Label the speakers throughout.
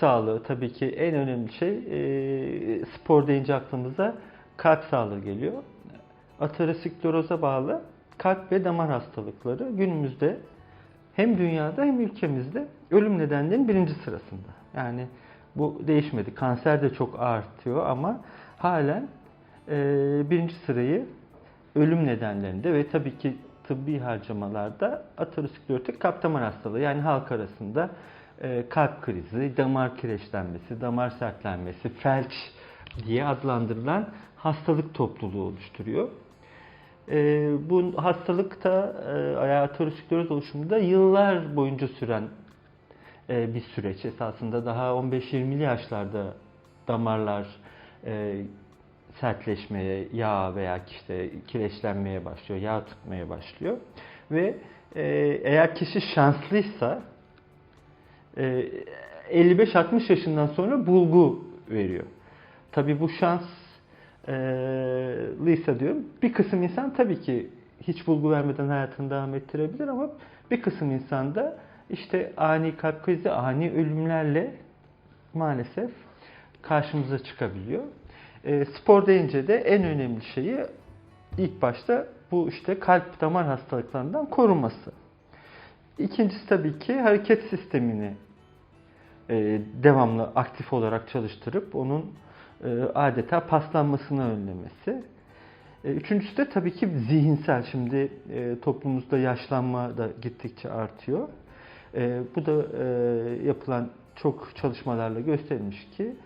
Speaker 1: Sağlığı tabii ki en önemli şey. Ee, spor deyince aklımıza kalp sağlığı geliyor. Ateroskleroza bağlı kalp ve damar hastalıkları günümüzde hem dünyada hem ülkemizde ölüm nedenlerinin birinci sırasında. Yani bu değişmedi. Kanser de çok artıyor ama halen e, birinci sırayı ölüm nedenlerinde ve tabii ki tıbbi harcamalarda aterosklerotik kalp hastalığı yani halk arasında e, kalp krizi, damar kireçlenmesi, damar sertlenmesi, felç diye adlandırılan hastalık topluluğu oluşturuyor. E, bu hastalıkta e, ateroskleroz oluşumunda yıllar boyunca süren e, bir süreç. Esasında daha 15-20'li yaşlarda damarlar e, sertleşmeye, yağ veya işte kireçlenmeye başlıyor, yağ tutmaya başlıyor. Ve e, eğer kişi şanslıysa e, 55-60 yaşından sonra bulgu veriyor. Tabii bu şans e, lıysa diyorum. Bir kısım insan tabii ki hiç bulgu vermeden hayatını devam ettirebilir ama bir kısım insan da işte ani kalp krizi, ani ölümlerle maalesef karşımıza çıkabiliyor. E, spor deyince de en önemli şeyi ilk başta bu işte kalp damar hastalıklarından korunması. İkincisi tabii ki hareket sistemini e, devamlı aktif olarak çalıştırıp onun e, adeta paslanmasını önlemesi. E, üçüncüsü de tabii ki zihinsel. Şimdi toplumumuzda yaşlanma da gittikçe artıyor. Bu da yapılan çok çalışmalarla gösterilmiş ki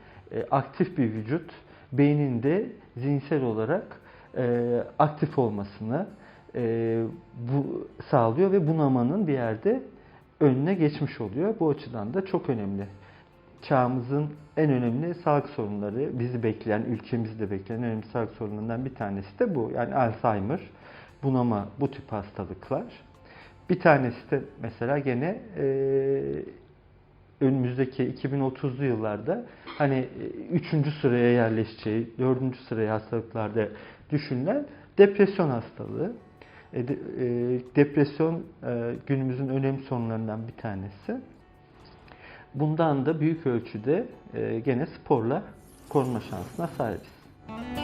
Speaker 1: aktif bir vücut beynin de zihinsel olarak aktif olmasını e, bu sağlıyor ve bunamanın bir yerde önüne geçmiş oluyor. Bu açıdan da çok önemli. Çağımızın en önemli sağlık sorunları, bizi bekleyen, ülkemizde bekleyen en önemli sağlık sorunlarından bir tanesi de bu. Yani Alzheimer, bunama, bu tip hastalıklar. Bir tanesi de mesela gene e, önümüzdeki 2030'lu yıllarda hani e, üçüncü sıraya yerleşeceği, dördüncü sıraya hastalıklarda düşünülen depresyon hastalığı. E, e, depresyon e, günümüzün önemli sorunlarından bir tanesi. Bundan da büyük ölçüde gene sporla korunma şansına sahibiz.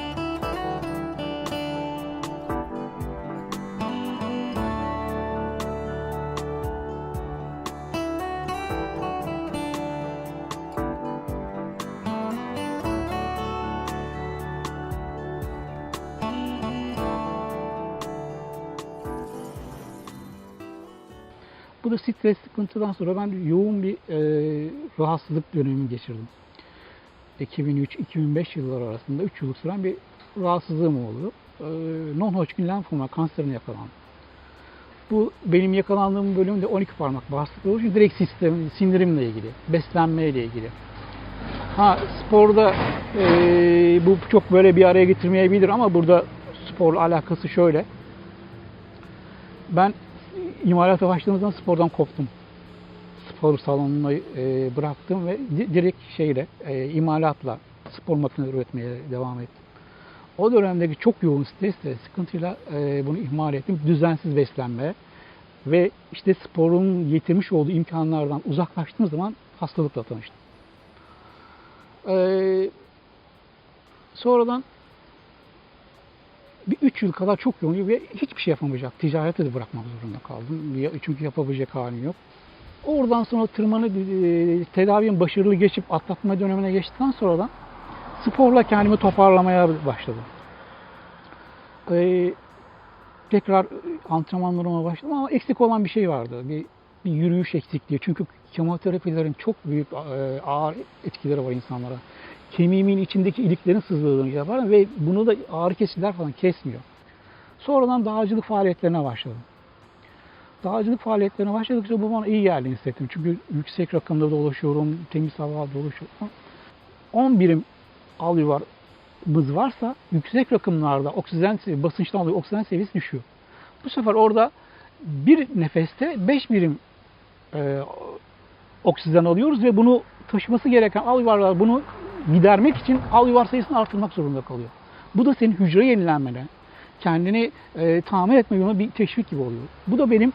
Speaker 2: Stres sıkıntıdan sonra ben yoğun bir e, rahatsızlık dönemi geçirdim. 2003-2005 yılları arasında 3 yıllık süren bir rahatsızlığım oldu. E, Non-Hodgkin lenfoma kanserine yakalandım. Bu benim yakalandığım bölümde 12 parmak bağırsaklık olduğu için direkt sistem, sindirimle ilgili, beslenmeyle ilgili. Ha sporda e, bu çok böyle bir araya getirmeyebilir ama burada sporla alakası şöyle. Ben imalata başladığımızdan spordan koptum. Spor salonunu e, bıraktım ve di- direkt şeyle e, imalatla spor makineleri üretmeye devam ettim. O dönemdeki çok yoğun stres ve sıkıntıyla e, bunu ihmal ettim. Düzensiz beslenme ve işte sporun getirmiş olduğu imkanlardan uzaklaştığım zaman hastalıkla tanıştım. E, sonradan bir üç yıl kadar çok yoğun ve hiçbir şey yapamayacak. Ticareti de bırakmak zorunda kaldım. Çünkü yapabilecek halim yok. Oradan sonra tırmanı e, tedavinin başarılı geçip atlatma dönemine geçtikten sonra da sporla kendimi toparlamaya başladım. Ee, tekrar antrenmanlarıma başladım ama eksik olan bir şey vardı. Bir, bir yürüyüş eksikliği. Çünkü kemoterapilerin çok büyük e, ağır etkileri var insanlara kemiğimin içindeki iliklerin sızdığını yapar ve bunu da ağrı kesiciler falan kesmiyor. Sonradan dağcılık faaliyetlerine başladım. Dağcılık faaliyetlerine başladıkça bu bana iyi geldiğini hissettim. Çünkü yüksek rakımda dolaşıyorum, temiz havada dolaşıyorum. 10 birim al yuvarımız varsa yüksek rakımlarda oksijen basınçtan dolayı oksijen seviyesi düşüyor. Bu sefer orada bir nefeste 5 birim e, oksijen alıyoruz ve bunu taşıması gereken al yuvarlar bunu gidermek için al sayısını artırmak zorunda kalıyor. Bu da senin hücre yenilenmene, kendini e, tamir etme yoluna bir teşvik gibi oluyor. Bu da benim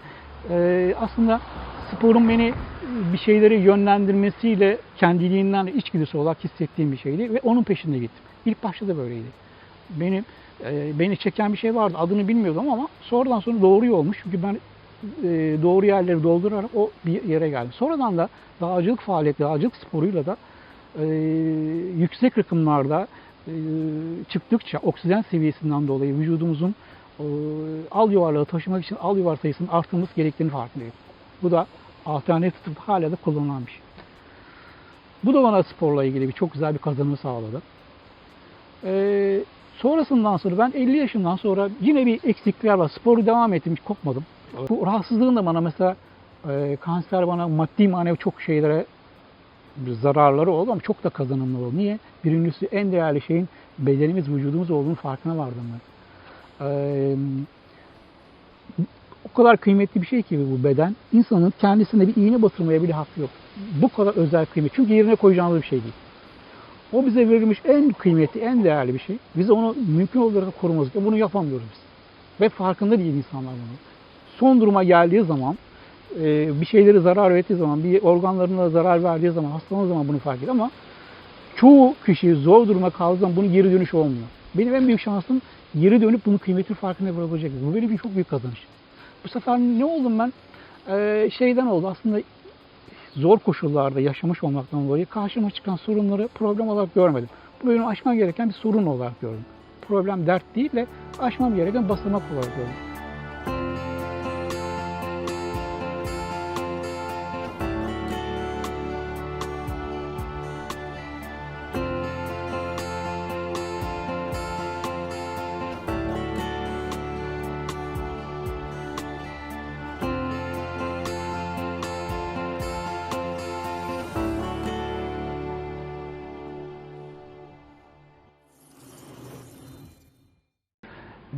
Speaker 2: e, aslında sporun beni bir şeyleri yönlendirmesiyle kendiliğinden içgüdüsü olarak hissettiğim bir şeydi ve onun peşinde gittim. İlk başta da böyleydi. Benim e, beni çeken bir şey vardı. Adını bilmiyordum ama sonradan sonra doğru olmuş. Çünkü ben e, doğru yerleri doldurarak o bir yere geldim. Sonradan da dağcılık faaliyeti, dağcılık sporuyla da e, yüksek rakımlarda e, çıktıkça oksijen seviyesinden dolayı vücudumuzun al yuvarlağı taşımak için al yuvar sayısının arttırması gerektiğini farkındayım. Bu da alternatif tıp hala da kullanılan bir şey. Bu da bana sporla ilgili bir çok güzel bir kazanım sağladı. Ee, sonrasından sonra ben 50 yaşından sonra yine bir eksiklikler var. Sporu devam ettim, hiç kopmadım. Bu rahatsızlığın da bana mesela e, kanser bana maddi manevi çok şeylere zararları oldu ama çok da kazanımlı oldu. Niye? Birincisi en değerli şeyin bedenimiz, vücudumuz olduğunu farkına vardım ben. O kadar kıymetli bir şey ki bu beden. İnsanın kendisine bir iğne batırmaya bile hakkı yok. Bu kadar özel kıymet. Çünkü yerine koyacağımız bir şey değil. O bize verilmiş en kıymetli, en değerli bir şey. Biz onu mümkün olarak korumamız. Bunu yapamıyoruz biz. Ve farkında değil insanlar bunu. Son duruma geldiği zaman, bir şeyleri zarar verdiği zaman, bir organlarına zarar verdiği zaman, hastalandığı zaman bunu fark ediyor ama çoğu kişi zor duruma kaldığı zaman bunun geri dönüş olmuyor. Benim en büyük şansım geri dönüp bunu kıymetli farkına varabilecek. Bu benim için çok büyük kazanış. Bu sefer ne oldum ben? Ee, şeyden oldu aslında zor koşullarda yaşamış olmaktan dolayı karşıma çıkan sorunları problem olarak görmedim. Bu benim aşmam gereken bir sorun olarak gördüm. Problem dert değil de aşmam gereken basamak olarak gördüm.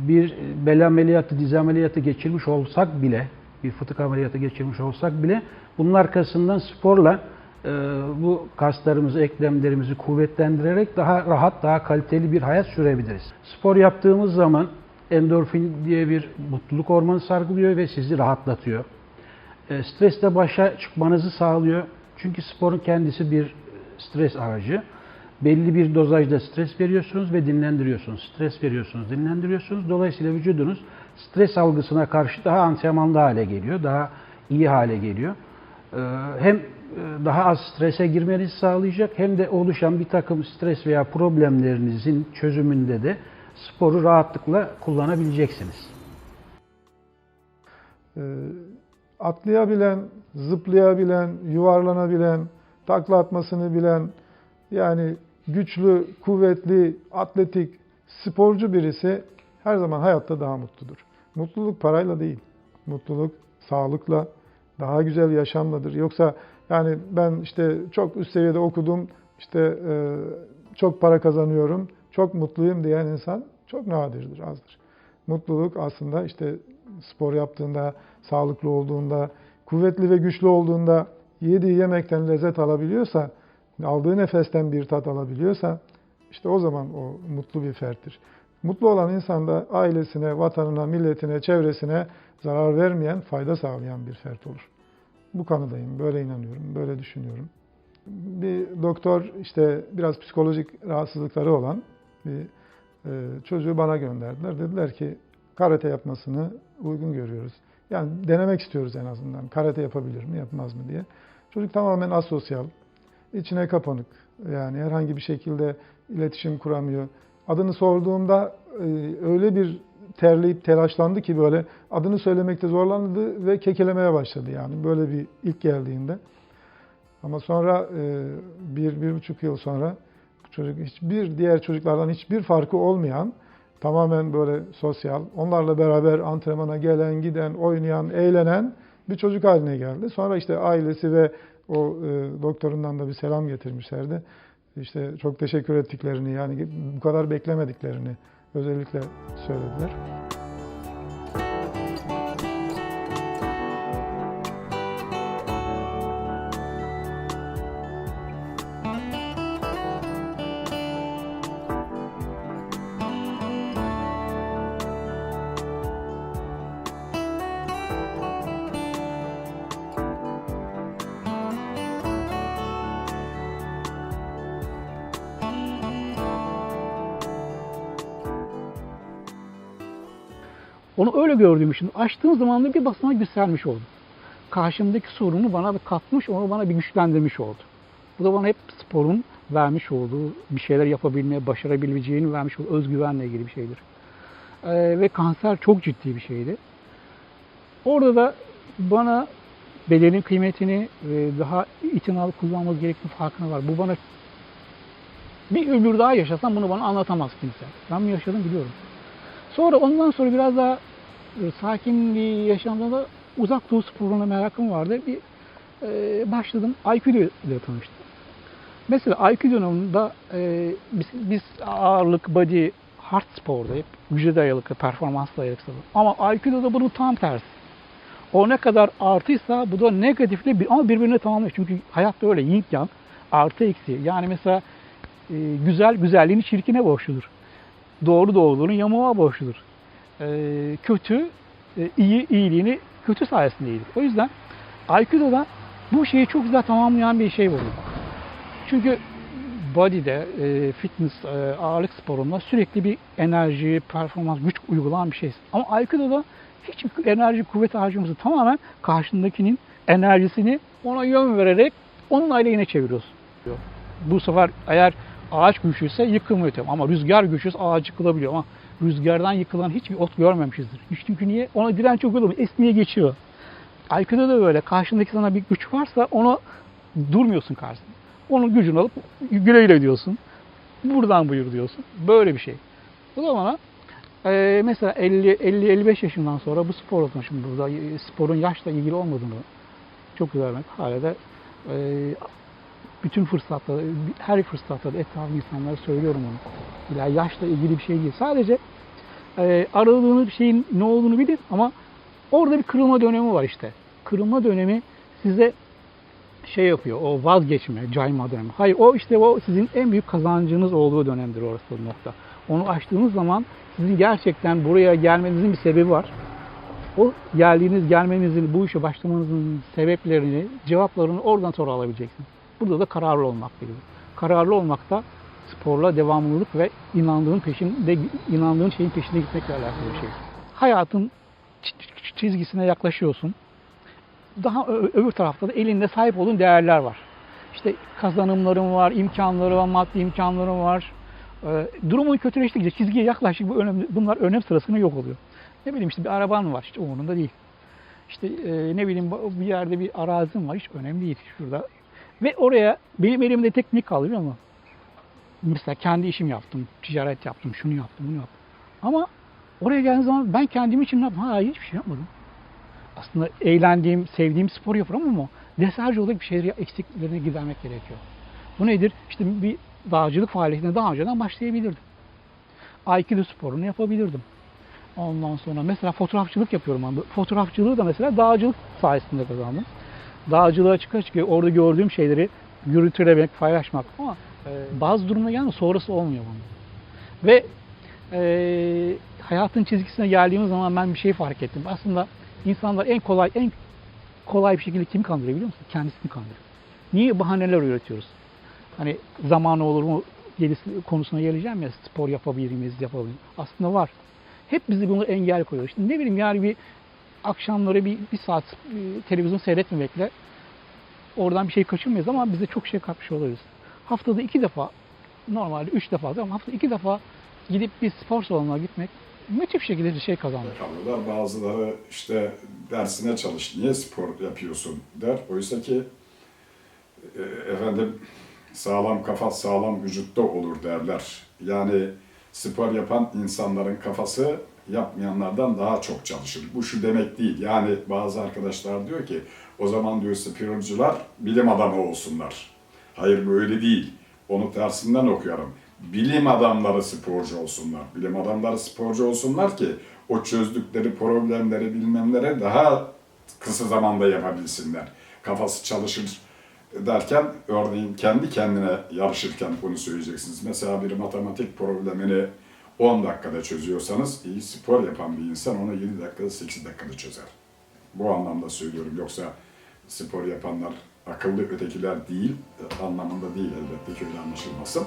Speaker 3: Bir bel ameliyatı, diz ameliyatı geçirmiş olsak bile, bir fıtık ameliyatı geçirmiş olsak bile bunun arkasından sporla e, bu kaslarımızı, eklemlerimizi kuvvetlendirerek daha rahat, daha kaliteli bir hayat sürebiliriz. Spor yaptığımız zaman endorfin diye bir mutluluk hormonu salgılıyor ve sizi rahatlatıyor. E, stresle başa çıkmanızı sağlıyor. Çünkü sporun kendisi bir stres aracı belli bir dozajda stres veriyorsunuz ve dinlendiriyorsunuz. Stres veriyorsunuz, dinlendiriyorsunuz. Dolayısıyla vücudunuz stres algısına karşı daha antrenmanlı hale geliyor, daha iyi hale geliyor. Ee, Hem e, daha az strese girmenizi sağlayacak hem de oluşan bir takım stres veya problemlerinizin çözümünde de sporu rahatlıkla kullanabileceksiniz.
Speaker 4: Ee, atlayabilen, zıplayabilen, yuvarlanabilen, takla atmasını bilen, yani güçlü, kuvvetli, atletik, sporcu birisi her zaman hayatta daha mutludur. Mutluluk parayla değil. Mutluluk sağlıkla, daha güzel yaşamladır. Yoksa yani ben işte çok üst seviyede okudum, işte e, çok para kazanıyorum, çok mutluyum diyen insan çok nadirdir, azdır. Mutluluk aslında işte spor yaptığında, sağlıklı olduğunda, kuvvetli ve güçlü olduğunda, yediği yemekten lezzet alabiliyorsa, aldığı nefesten bir tat alabiliyorsa, işte o zaman o mutlu bir ferttir. Mutlu olan insan da ailesine, vatanına, milletine, çevresine zarar vermeyen, fayda sağlayan bir fert olur. Bu kanıdayım, böyle inanıyorum, böyle düşünüyorum. Bir doktor işte biraz psikolojik rahatsızlıkları olan bir e, çocuğu bana gönderdiler. Dediler ki karate yapmasını uygun görüyoruz. Yani denemek istiyoruz en azından. Karate yapabilir mi, yapmaz mı diye. Çocuk tamamen asosyal, içine kapanık. Yani herhangi bir şekilde iletişim kuramıyor. Adını sorduğumda e, öyle bir terleyip telaşlandı ki böyle adını söylemekte zorlandı ve kekelemeye başladı yani böyle bir ilk geldiğinde. Ama sonra e, bir, bir buçuk yıl sonra çocuk hiçbir diğer çocuklardan hiçbir farkı olmayan tamamen böyle sosyal, onlarla beraber antrenmana gelen, giden, oynayan, eğlenen bir çocuk haline geldi. Sonra işte ailesi ve o e, doktorundan da bir selam getirmişlerdi. İşte çok teşekkür ettiklerini yani bu kadar beklemediklerini özellikle söylediler.
Speaker 2: Onu öyle gördüğüm için açtığım zaman da bir basamak yükselmiş oldum. Karşımdaki sorunu bana bir katmış, onu bana bir güçlendirmiş oldu. Bu da bana hep sporun vermiş olduğu, bir şeyler yapabilmeye, başarabileceğini vermiş olduğu özgüvenle ilgili bir şeydir. Ee, ve kanser çok ciddi bir şeydi. Orada da bana bedenin kıymetini e, daha itinalı kullanmamız gerektiğini farkına var. Bu bana bir ömür daha yaşasam bunu bana anlatamaz kimse. Ben mi yaşadım biliyorum. Sonra ondan sonra biraz daha e, sakin bir yaşamda da uzak doğu sporuna merakım vardı. Bir e, başladım. Aikido ile tanıştım. Mesela Aikido'nun da e, biz, biz ağırlık, body, hard sporda hep güce dayalı, performans dayalı spor. Ama Aikido'da bunun tam tersi. O ne kadar artıysa bu da negatifle bir, ama birbirine tamamlıyor. Çünkü hayat böyle yin yang, artı eksi. Yani mesela e, güzel güzelliğini çirkine borçludur. Doğru doğruluğunu yamuğa borçludur. E, kötü e, iyi iyiliğini kötü sayesinde iyidir. O yüzden Aikido'da bu şeyi çok güzel tamamlayan bir şey buldum. Çünkü body'de, e, fitness, e, ağırlık sporunda sürekli bir enerji, performans, güç uygulanan bir şey. Ama Aikido'da hiç enerji, kuvvet harcamıyorsun. Tamamen karşındakinin enerjisini ona yön vererek onun aleyhine çeviriyorsun. Bu sefer eğer ağaç güçlüyse yıkılmıyor tabii. Ama rüzgar güçlüyse ağaç yıkılabiliyor. Ama rüzgardan yıkılan hiçbir ot görmemişizdir. Hiç çünkü niye? Ona direnç yok olur. Esniye geçiyor. Aikido da böyle. Karşındaki sana bir güç varsa ona durmuyorsun karşısında. Onun gücünü alıp güle güle diyorsun. Buradan buyur diyorsun. Böyle bir şey. Bu da bana e, mesela 50-55 yaşından sonra bu sporla tanıştım. Burada e, sporun yaşla ilgili olmadığını çok güzel örnek. Hala da e, bütün fırsatlarda, her fırsatta da etrafında insanlara söylüyorum onu. Yani yaşla ilgili bir şey değil. Sadece e, aradığınız bir şeyin ne olduğunu bilin ama orada bir kırılma dönemi var işte. Kırılma dönemi size şey yapıyor, o vazgeçme, cayma dönemi. Hayır, o işte o sizin en büyük kazancınız olduğu dönemdir orası nokta. Onu açtığınız zaman sizin gerçekten buraya gelmenizin bir sebebi var. O geldiğiniz, gelmenizin, bu işe başlamanızın sebeplerini, cevaplarını oradan sonra alabileceksiniz. Burada da kararlı olmak gerekiyor. Kararlı olmak da sporla devamlılık ve inandığın peşinde, inandığın şeyin peşinde gitmekle alakalı bir şey. Hayatın çizgisine yaklaşıyorsun daha öbür tarafta da elinde sahip olduğun değerler var. İşte kazanımlarım var, imkanları var, maddi imkanlarım var. E, durumun kötüleştikçe çizgiye yaklaştık bu önemli, bunlar önem sırasında yok oluyor. Ne bileyim işte bir araban var, hiç umurunda değil. İşte e, ne bileyim bir yerde bir arazim var, hiç önemli değil şurada. Ve oraya benim elimde teknik kalıyor ama mesela kendi işim yaptım, ticaret yaptım, şunu yaptım, bunu yaptım. Ama oraya geldiğim zaman ben kendim için ne yaptım? Hayır hiçbir şey yapmadım aslında eğlendiğim, sevdiğim spor yapıyorum ama deserci olarak bir şeyleri eksiklerini gidermek gerekiyor. Bu nedir? İşte bir dağcılık faaliyetine daha önceden başlayabilirdim. Aikido sporunu yapabilirdim. Ondan sonra mesela fotoğrafçılık yapıyorum. Ben. Fotoğrafçılığı da mesela dağcılık sayesinde kazandım. Dağcılığa çıka çıka orada gördüğüm şeyleri yürütülemek, paylaşmak ama e, bazı durumda gelmiyor, sonrası olmuyor bunun. Ve e, hayatın çizgisine geldiğimiz zaman ben bir şey fark ettim. Aslında İnsanlar en kolay en kolay bir şekilde kimi kandırıyor biliyor musun? Kendisini kandırıyor. Niye bahaneler üretiyoruz? Hani zamanı olur mu gerisi konusuna geleceğim ya spor yapabilir miyiz, yapabilir miyiz? Aslında var. Hep bizi bunu engel koyuyor. İşte ne bileyim yani bir akşamları bir, bir saat bir televizyon seyretmemekle oradan bir şey kaçırmayız ama bize çok şey katmış olabiliriz. Haftada iki defa, normalde üç defa ama haftada iki defa gidip bir spor salonuna gitmek müthiş şekilde bir şey kazanır.
Speaker 5: Kalıyorlar. Bazıları işte dersine çalış, niye spor yapıyorsun der. Oysa ki e, efendim sağlam kafa sağlam vücutta olur derler. Yani spor yapan insanların kafası yapmayanlardan daha çok çalışır. Bu şu demek değil. Yani bazı arkadaşlar diyor ki o zaman diyor sporcular bilim adamı olsunlar. Hayır böyle değil. Onu tersinden okuyorum bilim adamları sporcu olsunlar. Bilim adamları sporcu olsunlar ki o çözdükleri problemleri bilmemlere daha kısa zamanda yapabilsinler. Kafası çalışır derken örneğin kendi kendine yarışırken bunu söyleyeceksiniz. Mesela bir matematik problemini 10 dakikada çözüyorsanız iyi spor yapan bir insan onu 7 dakikada 8 dakikada çözer. Bu anlamda söylüyorum. Yoksa spor yapanlar akıllı ötekiler değil anlamında değil elbette ki öyle anlaşılmasın.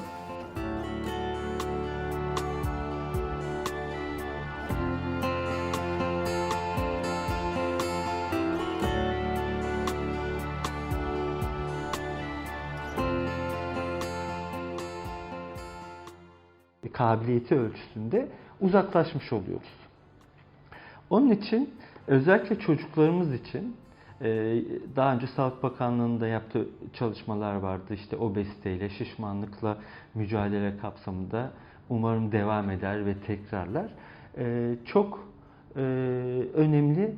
Speaker 1: Kabiliyeti ölçüsünde uzaklaşmış oluyoruz. Onun için özellikle çocuklarımız için e, daha önce Sağlık Bakanlığı'nın da yaptığı çalışmalar vardı. İşte obeziteyle, şişmanlıkla mücadele kapsamında umarım devam eder ve tekrarlar. E, Çok e, önemli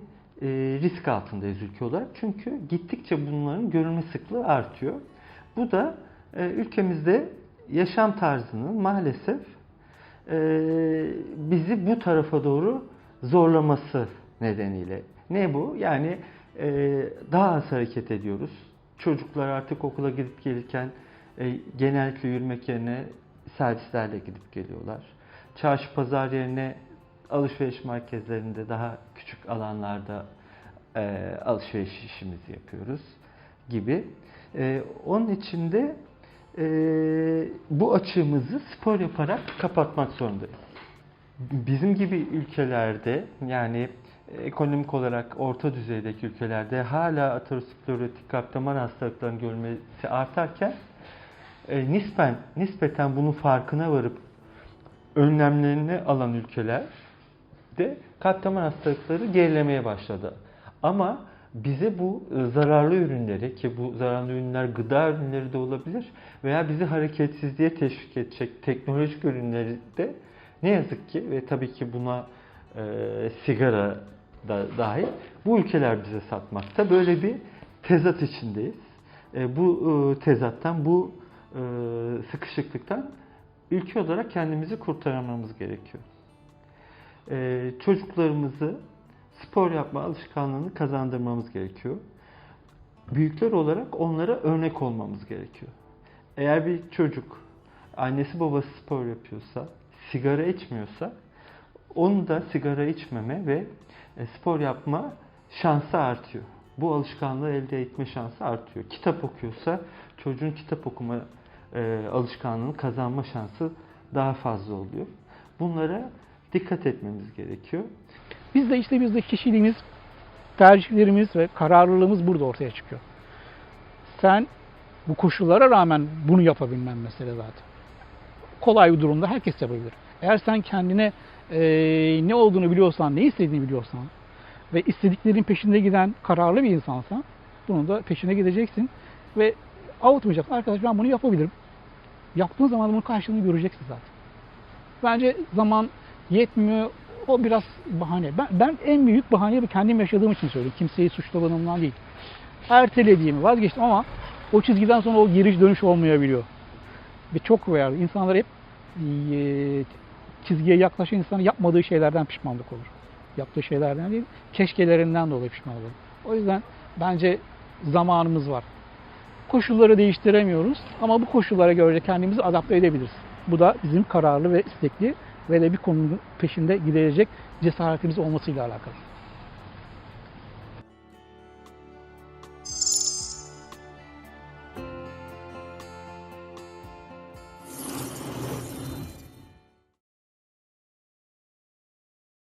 Speaker 1: risk altındayız ülke olarak. Çünkü gittikçe bunların görülme sıklığı artıyor. Bu da ülkemizde yaşam tarzının maalesef bizi bu tarafa doğru zorlaması nedeniyle. Ne bu? Yani e, daha az hareket ediyoruz. Çocuklar artık okula gidip gelirken e, genellikle yürümek yerine servislerle gidip geliyorlar. Çarşı pazar yerine alışveriş merkezlerinde daha küçük alanlarda e, alışveriş işimizi yapıyoruz gibi. E, onun için de e, bu açığımızı spor yaparak kapatmak zorundayız. Bizim gibi ülkelerde yani ekonomik olarak orta düzeydeki ülkelerde hala aterosklerotik kalp damar hastalıklarının görülmesi artarken e, nispen, nispeten bunun farkına varıp önlemlerini alan ülkeler de kalp damar hastalıkları gerilemeye başladı. Ama bize bu e, zararlı ürünleri ki bu zararlı ürünler gıda ürünleri de olabilir veya bizi hareketsizliğe teşvik edecek teknolojik ürünleri de ne yazık ki ve tabii ki buna e, sigara da dahil bu ülkeler bize satmakta. Böyle bir tezat içindeyiz. E, bu e, tezattan, bu e, sıkışıklıktan ülke olarak kendimizi kurtarmamız gerekiyor. E, çocuklarımızı spor yapma alışkanlığını kazandırmamız gerekiyor. Büyükler olarak onlara örnek olmamız gerekiyor. Eğer bir çocuk annesi babası spor yapıyorsa, sigara içmiyorsa onun da sigara içmeme ve e, spor yapma şansı artıyor. Bu alışkanlığı elde etme şansı artıyor. Kitap okuyorsa çocuğun kitap okuma e, alışkanlığını kazanma şansı daha fazla oluyor. Bunlara dikkat etmemiz gerekiyor.
Speaker 2: Biz de işte bizde kişiliğimiz, tercihlerimiz ve kararlılığımız burada ortaya çıkıyor. Sen bu koşullara rağmen bunu yapabilmen mesele zaten. Kolay bir durumda herkes yapabilir. Eğer sen kendine e, ne olduğunu biliyorsan, ne istediğini biliyorsan ve istediklerin peşinde giden kararlı bir insansan bunun da peşine gideceksin ve avutmayacaksın. Arkadaş ben bunu yapabilirim. Yaptığın zaman bunun karşılığını göreceksin zaten. Bence zaman yetmiyor. O biraz bahane. Ben, ben en büyük bahaneyi kendim yaşadığım için söylüyorum. Kimseyi suçlamanımdan değil. Ertelediğimi vazgeçtim ama o çizgiden sonra o geri dönüş olmayabiliyor. Ve çok var. İnsanlar hep e, çizgiye yaklaşan insan yapmadığı şeylerden pişmanlık olur. Yaptığı şeylerden değil, keşkelerinden dolayı pişman olur. O yüzden bence zamanımız var. Koşulları değiştiremiyoruz ama bu koşullara göre kendimizi adapte edebiliriz. Bu da bizim kararlı ve istekli ve de bir konunun peşinde gidecek cesaretimiz olmasıyla alakalı.